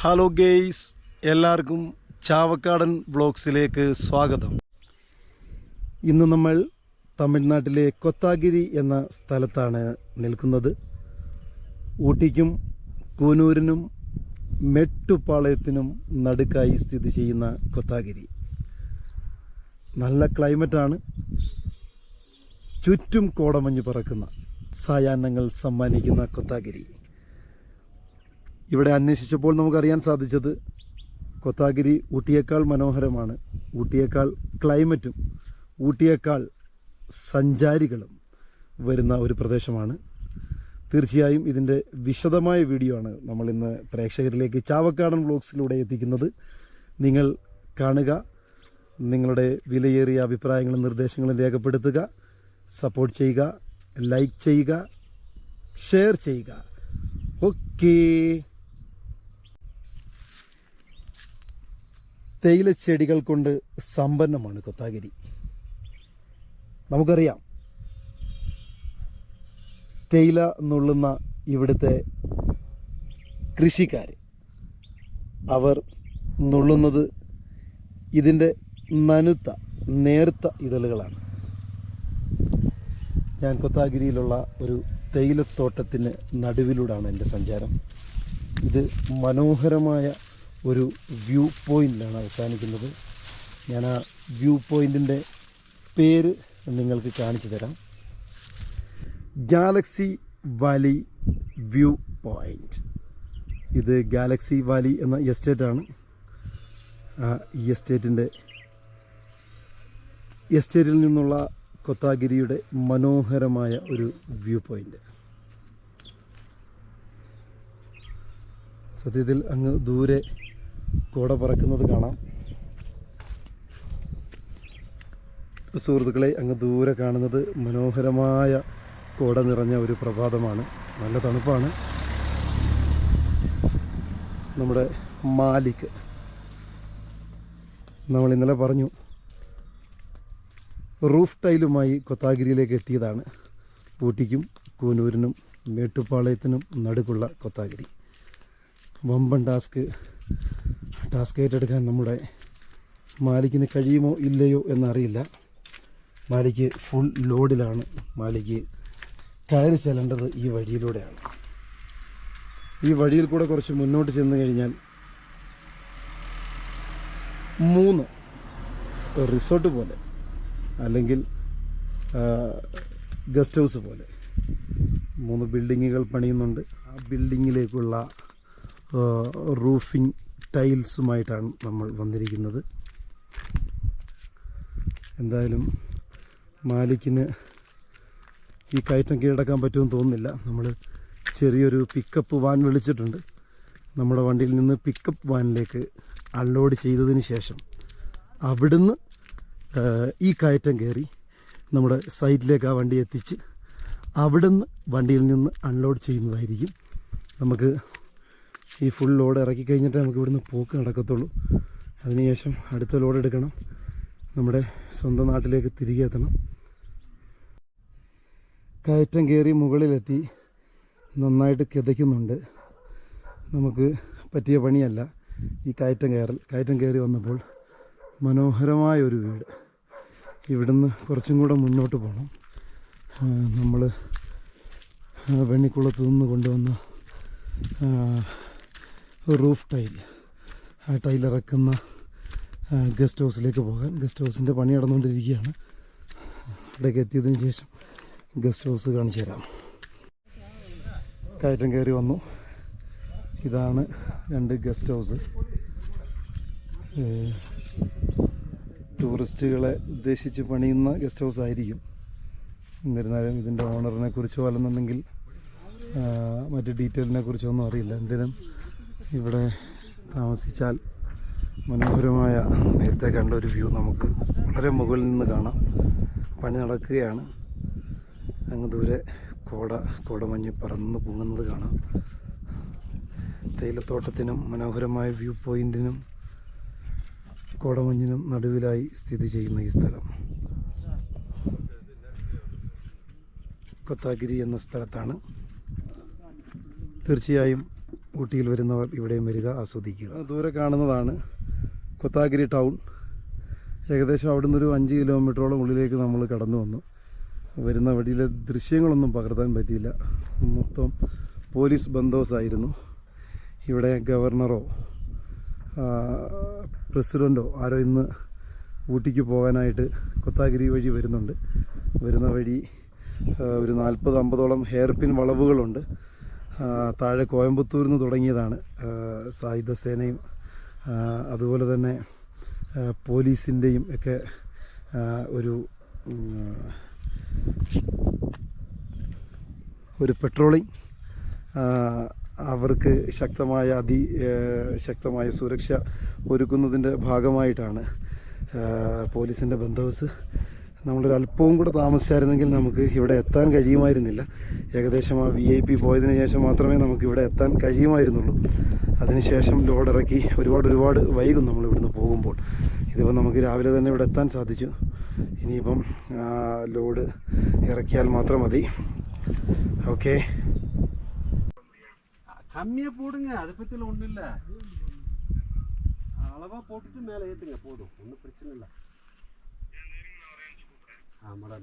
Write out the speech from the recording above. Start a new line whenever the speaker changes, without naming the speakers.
Hello guys എല്ലാവർക്കും ചാവക്കാടൻ ബ്ലോഗ്സിലേക്ക് സ്വാഗതം. ഇന്ന് നമ്മൾ തമിഴ്നാട്ടിലെ കൊത്താഗിരി എന്ന സ്ഥലത്താണ് നിൽക്കുന്നത്. ഊട്ടിക്കും കൂനൂരിനും മെട്ടുപാളയത്തിനും നടുക്കായി സ്ഥിതി ചെയ്യുന്ന കൊത്താഗിരി. നല്ല ക്ലൈമറ്റാണ്. ചുറ്റും കോടമഞ്ഞ് പറക്കുന്ന സായാഹ്നങ്ങൾ സമ്മാനിക്കുന്ന കൊത്താഗിരി. ഇവിടെ അന്വേഷിച്ചപ്പോൾ നമുക്കറിയാൻ സാധിച്ചത് കൊത്താഗിരി ഊട്ടിയേക്കാൾ മനോഹരമാണ്. ഊട്ടിയേക്കാൾ ക്ലൈമറ്റും ഊട്ടിയേക്കാൾ സഞ്ചാരികളും വരുന്ന ഒരു പ്രദേശമാണ്. തീർച്ചയായും ഇതിന്റെ വിശദമായ വീഡിയോ ആണ് നമ്മൾ ഇന്ന് പ്രേക്ഷകരിലേക്ക് ചാവക്കാടൻ വ്ളോഗ്സിലൂടെ എത്തിക്കുന്നത്. നിങ്ങൾ കാണുക നിങ്ങളുടെ വിലയേറിയ അഭിപ്രായങ്ങളും നിർദ്ദേശങ്ങളും രേഖപ്പെടുത്തുക സപ്പോർട്ട് ചെയ്യുക ലൈക്ക് ചെയ്യുക ഷെയർ ചെയ്യുക. ഓക്കേ. തേയില ചെടികൾ കൊണ്ട് സമ്പന്നമാണ് കൊത്താഗിരി. നമുക്കറിയാം തേയില നുള്ളുന്ന ഇവിടുത്തെ കൃഷിക്കാർ അവർ നുള്ളുന്നത് ഇതിന്റെ നനുത്ത നേർത്ത ഇതളുകളാണ്. ഞാൻ കൊത്താഗിരിയിലുള്ള ഒരു തേയിലത്തോട്ടത്തിന് നടുവിലൂടെയാണ് എന്റെ സഞ്ചാരം. ഇത് മനോഹരമായ ഒരു വ്യൂ പോയിന്റാണ് അവസാനിക്കുന്നത്. ഞാൻ ആ വ്യൂ പോയിന്റിന്റെ പേര് നിങ്ങൾക്ക് കാണിച്ചു തരാം. ഗാലക്സി വാലി വ്യൂ പോയിന്റ് ഇത് ഗാലക്സി വാലി എന്ന എസ്റ്റേറ്റാണ് ആ ഈ എസ്റ്റേറ്റിന്റെ എസ്റ്റേറ്റിൽ നിന്നുള്ള കൊത്താഗിരിയുടെ മനോഹരമായ ഒരു വ്യൂ പോയിന്റ് സത്യത്തിൽ അങ്ങ് ദൂരെ കോട പറക്കുന്നത് കാണാം. സുഹൃത്തുക്കളെ അങ്ങ് ദൂരെ കാണുന്നത് മനോഹരമായ കോട നിറഞ്ഞ ഒരു പ്രഭാതമാണ്. നല്ല തണുപ്പാണ്. നമ്മുടെ മാലിക് നമ്മൾ ഇന്നലെ പറഞ്ഞു റൂഫ് ടൈലുമായി കൊത്താഗിരിയിലേക്ക് എത്തിയതാണ്. ഊട്ടിക്കും കൂനൂരിനും മേട്ടുപ്പാളയത്തിനും നടുക്കുള്ള കൊത്താഗിരി. വമ്പൻ ടാസ്ക് ടാസ്ക് ഏറ്റെടുക്കാൻ നമ്മുടെ മാലിക്കിന് കഴിയുമോ ഇല്ലയോ എന്നറിയില്ല. മാലിക്ക് ഫുൾ ലോഡിലാണ് മാലിക്ക് കയറി ചെല്ലേണ്ടത് ഈ വഴിയിലൂടെയാണ്. ഈ വഴിയിൽ കൂടെ കുറച്ച് മുന്നോട്ട് ചെന്ന് കഴിഞ്ഞാൽ മൂന്ന് റിസോർട്ട് പോലെ അല്ലെങ്കിൽ ഗസ്റ്റ് ഹൗസ് പോലെ മൂന്ന് ബിൽഡിങ്ങുകൾ പണിയുന്നുണ്ട്. ആ ബിൽഡിങ്ങിലേക്കുള്ള റൂഫിംഗ് ടൈൽസുമായിട്ടാണ് നമ്മൾ വന്നിരിക്കുന്നത്. എന്തായാലും മാലിക്കിന് ഈ കയറ്റം കീഴടക്കാൻ പറ്റുമെന്ന് തോന്നുന്നില്ല. നമ്മൾ ചെറിയൊരു പിക്കപ്പ് വാൻ വിളിച്ചിട്ടുണ്ട്. നമ്മുടെ വണ്ടിയിൽ നിന്ന് പിക്കപ്പ് വാനിലേക്ക് അൺലോഡ് ചെയ്തതിന് ശേഷം അവിടുന്ന് ഈ കയറ്റം കയറി നമ്മുടെ സൈറ്റിലേക്ക് ആ വണ്ടി എത്തിച്ച് അവിടുന്ന് വണ്ടിയിൽ നിന്ന് അൺലോഡ് ചെയ്യുന്നതായിരിക്കും. നമുക്ക് ഈ ഫുൾ ലോഡ് ഇറക്കി കഴിഞ്ഞിട്ട് നമുക്ക് ഇവിടുന്ന് പോക്ക് നടക്കത്തുള്ളൂ. അതിനുശേഷം അടുത്ത ലോഡ് എടുക്കണം. നമ്മുടെ സ്വന്തം നാട്ടിലേക്ക് തിരികെ എത്തണം. കയറ്റം കയറി മുകളിലെത്തി. നന്നായിട്ട് കിതയ്ക്കുന്നുണ്ട്. നമുക്ക് പറ്റിയ പണിയല്ല ഈ കയറ്റം കയറൽ. കയറ്റം കയറി വന്നപ്പോൾ മനോഹരമായ ഒരു വീട്. ഇവിടുന്ന് കുറച്ചും കൂടെ മുന്നോട്ട് പോകണം നമ്മൾ വെണ്ണിക്കുളത്ത് നിന്ന് കൊണ്ടുവന്ന റൂഫ് ടൈൽ. ആ ടൈൽ ഇറക്കുന്ന ഗസ്റ്റ് ഹൗസിലേക്ക് പോകാൻ. ഗസ്റ്റ് ഹൗസിന്റെ പണി നടന്നുകൊണ്ടിരിക്കുകയാണ്. അവിടേക്ക് എത്തിയതിന് ശേഷം ഗസ്റ്റ് ഹൗസ് കാണിച്ചു തരാം. കയറ്റം കയറി വന്നു. ഇതാണ് രണ്ട് ഗസ്റ്റ് ഹൗസ്. ടൂറിസ്റ്റുകളെ ഉദ്ദേശിച്ച് പണിയുന്ന ഗസ്റ്റ് ഹൗസ് ആയിരിക്കും. എന്നിരുന്നാലും ഇതിന്റെ ഓണറിനെ കുറിച്ചോ അല്ലെന്നുണ്ടെങ്കിൽ മറ്റ് ഡീറ്റെയിലിനെ കുറിച്ചോ ഒന്നും അറിയില്ല. എന്തിനും ഇവിടെ താമസിച്ചാൽ മനോഹരമായ നേരത്തെ കണ്ട ഒരു വ്യൂ നമുക്ക് വളരെ മുകളിൽ നിന്ന് കാണാം. പണി നടക്കുകയാണ്. അങ്ങ് ദൂരെ കോട കോടമഞ്ഞ് പറന്ന് പൊങ്ങുന്നത് കാണാം. തേയിലത്തോട്ടത്തിനും മനോഹരമായ വ്യൂ പോയിന്റിനും കോടമഞ്ഞിനും നടുവിലായി സ്ഥിതി ചെയ്യുന്ന ഈ സ്ഥലം. കൊത്താഗിരി എന്ന സ്ഥലത്താണ്. തീർച്ചയായും ഊട്ടിയിൽ വരുന്നവർ ഇവിടെയും വരിക ആസ്വദിക്കുക. ദൂരെ കാണുന്നതാണ് കൊത്താഗിരി ടൗൺ. ഏകദേശം അവിടുന്ന് ഒരു അഞ്ച് കിലോമീറ്ററോളം ഉള്ളിലേക്ക് നമ്മൾ കടന്നു വന്നു. വരുന്ന വഴിയിലെ ദൃശ്യങ്ങളൊന്നും പകർത്താൻ പറ്റിയില്ല. മൊത്തം പോലീസ് ബന്ദോസായിരുന്നു. ഇവിടെ ഗവർണറോ പ്രസിഡന്റോ ആരോ ഇന്ന് ഊട്ടിക്ക് പോകാനായിട്ട് കൊത്താഗിരി വഴി വരുന്നുണ്ട്. വരുന്ന വഴി ഒരു നാൽപ്പത് അമ്പതോളം ഹെയർ പിൻ വളവുകളുണ്ട്. താഴെ കോയമ്പത്തൂരിൽ നിന്ന് തുടങ്ങിയതാണ് സായുധസേനയും സായുധ സേനയും അതുപോലെ തന്നെ പോലീസിന്റെയും ഒക്കെ ഒരു ഒരു പെട്രോളിങ് അവർക്ക് ശക്തമായ അതി ശക്തമായ സുരക്ഷ ഒരുക്കുന്നതിന്റെ ഭാഗമായിട്ടാണ് പോലീസിന്റെ ബന്ദോബസ്ത്. നമ്മളൊരു അല്പവും കൂടെ താമസിച്ചായിരുന്നെങ്കിൽ നമുക്ക് ഇവിടെ എത്താൻ കഴിയുമായിരുന്നില്ല ഏകദേശം ആ വി ഐ പി പോയതിന് ശേഷം മാത്രമേ നമുക്ക് ഇവിടെ എത്താൻ കഴിയുമായിരുന്നുള്ളൂ അതിനുശേഷം ലോഡ് ഇറക്കി ഒരുപാട് ഒരുപാട് വൈകും നമ്മൾ ഇവിടുന്ന് പോകുമ്പോൾ ഇതിപ്പോൾ നമുക്ക് രാവിലെ തന്നെ ഇവിടെ എത്താൻ സാധിച്ചു ഇനിയിപ്പം ആ, ലോഡ് ഇറക്കിയാൽ മാത്രം മതി ഓക്കെ
கம்மியா போடுங்க அதை பத்தில ஒண்ணும் இல்ல அளவா போட்டுட்டு மேல ஏத்துங்க போதும் ஒன்றும் பிரச்சனை இல்லை हाँ, हमारा